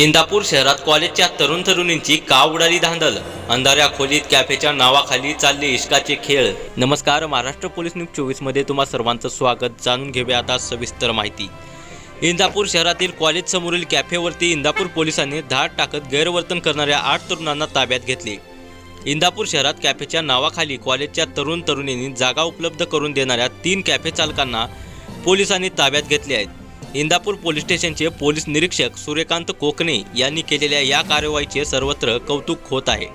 इंदापूर शहरात कॉलेजच्या तरुण तरुणींची का उडाली धांदल? अंधाऱ्या खोलीत कॅफेच्या नावाखाली चालले इश्काचे खेळ. नमस्कार महाराष्ट्र पोलीस न्यूज चोवीसमध्ये तुम्हा सर्वांचं स्वागत. जाणून घेऊया आता सविस्तर माहिती. इंदापूर शहरातील कॉलेज समोरील कॅफेवरती इंदापूर पोलिसांनी धाड टाकत गैरवर्तन करणाऱ्या आठ तरुणांना ताब्यात घेतले. इंदापूर शहरात कॅफेच्या नावाखाली कॉलेजच्या तरुण तरुणींनी जागा उपलब्ध करून देणाऱ्या तीन कॅफे चालकांना पोलिसांनी ताब्यात घेतले आहेत. इंदापूर पोलीस स्टेशनचे पोलीस निरीक्षक सूर्यकांत कोकणे यांनी केलेल्या या कारवाईचे सर्वत्र कौतुक होत आहे.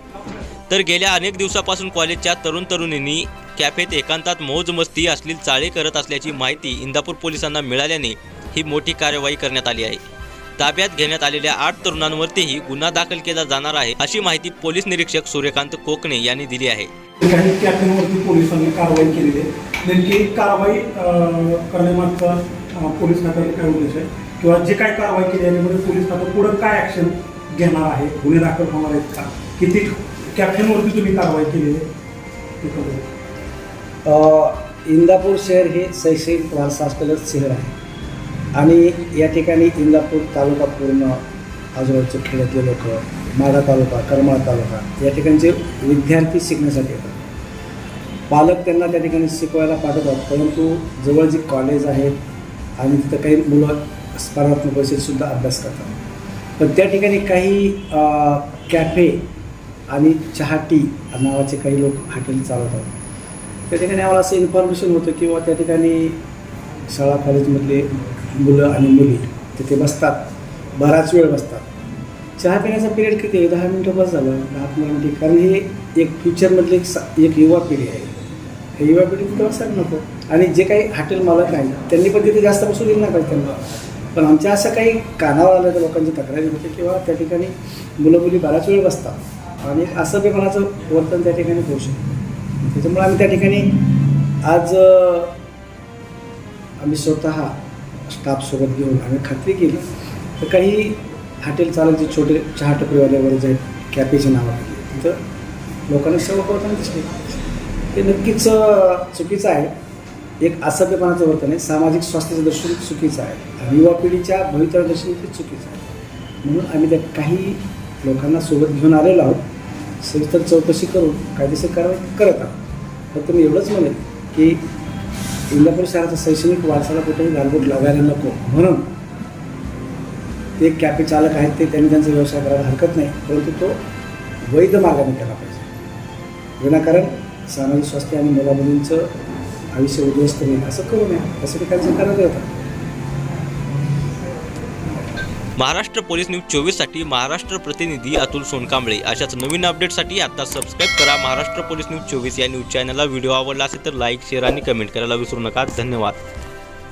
तर गेल्या अनेक दिवसापासून कॉलेजच्या तरुण तरुणींनी कॅफेत एकांतात मौज मस्ती असलील चाळे करत असल्याची माहिती इंदापूर पोलिसांना मिळाल्याने ही मोठी कार्यवाही करण्यात आली आहे. ताब्यात घेण्यात आलेल्या आठ तरुणांवरतीही गुन्हा दाखल केला जाणार आहे अशी माहिती पोलीस निरीक्षक सूर्यकांत कोकणे यांनी दिली आहे. काही कॅफेवरती पोलिसांनी कारवाई केलेली आहे. नेमकी कारवाई करण्यामागचा पोलीस खात्याचा काय उद्देश आहे? किंवा जे काय कारवाई केली आहे म्हणजे पोलीस खातं पुढं काय ॲक्शन घेणार आहे? गुन्हे दाखल होणार आहेत का? किती कॅप्टनवरती तुम्ही कारवाई केली आहे? इंदापूर शहर हे शैक्षणिक वारसा असलेलं शहर आहे. आणि या ठिकाणी इंदापूर तालुका पूर्ण आजूबाजूचे खेड्यातले लोक माडा तालुका करमाळ तालुका या ठिकाणचे विद्यार्थी शिकण्यासाठी येतात. पालक त्यांना त्या ठिकाणी शिकवायला पाठवतात परंतु जवळ जी कॉलेज आहेत आणि तिथं काही मुलं स्पर्धात्मक परीक्षेतसुद्धा अभ्यास करतात. पण त्या ठिकाणी काही कॅफे आणि चहा टी नावाचे काही लोक हॉटेल चालवतात. त्या ठिकाणी आम्हाला असं इन्फॉर्मेशन होतं किंवा त्या ठिकाणी शाळा कॉलेजमधले मुलं आणि मुली तिथे बसतात. बराच वेळ बसतात. चहा पिण्याचा पिरियड किती आहे? दहा मिनटं बस झालं. दहा पंधरा मिनिटे कारण हे एक फ्युचरमधली एक सा- एक युवा पिढी आहे. हे युवा पिढी तिथे बसायला नको. आणि जे काही हॉटेल मालक आहेत त्यांनी पण तिथे जास्त बसू दिलं नाही पाहिजे त्यांना. पण आमच्या असं काही कानावर आलं तर लोकांची तक्रारी होते किंवा त्या ठिकाणी मुलं मुली बराच वेळ बसतात. आणि एक असभ्यपणाचं वर्तन त्या ठिकाणी होऊ शकतं त्याच्यामुळे आम्ही त्या ठिकाणी आज आम्ही स्वतः स्टाफसोबत घेऊन आम्ही खात्री केली. तर काही हॉटेल चालक जे छोटे चहा टपरीवाल्यावर जे कॅफेचे नावं तिथं लोकांना सेवा करताना दिसले. ते नक्कीच चुकीचं आहे. एक असभ्यपणाचं वर्तन आहे. सामाजिक स्वास्थ्याचं दर्शन चुकीचं आहे. आणि युवा पिढीच्या भवितव्य दर्शन ते चुकीचं आहे. म्हणून आम्ही त्या काही लोकांना सोबत घेऊन आलेलो आहोत. सविस्तर चौकशी करून कायदेशीर कारवाई करत आहोत. फक्त मी एवढंच म्हणेन की इंदापूर शहराचा शैक्षणिक वारसाला कुठेही घालबोट लागायला नको. म्हणून ते कॅफे चालक आहेत ते त्यांनी त्यांचा व्यवसाय करायला हरकत नाही. परंतु तो वैध मार्गाने केला पाहिजे. विनाकारण सामाजिक स्वास्थ्य आणि मुलामुलींचं आयुष्य उद्ध्वस्त होईल. असं करू नये असं ते त्यांचं करत होतं महाराष्ट्र पोलीस न्यूज चोवीससाठी महाराष्ट्र प्रतिनिधी अतुल सोनकांबळे. अशाच नवीन अपडेटसाठी आता सबस्क्राईब करा महाराष्ट्र पोलीस न्यूज चोवीस या न्यूज चॅनलला व्हिडिओ आवडला असेल तर लाईक शेअर आणि कमेंट करायला विसरू नका. धन्यवाद.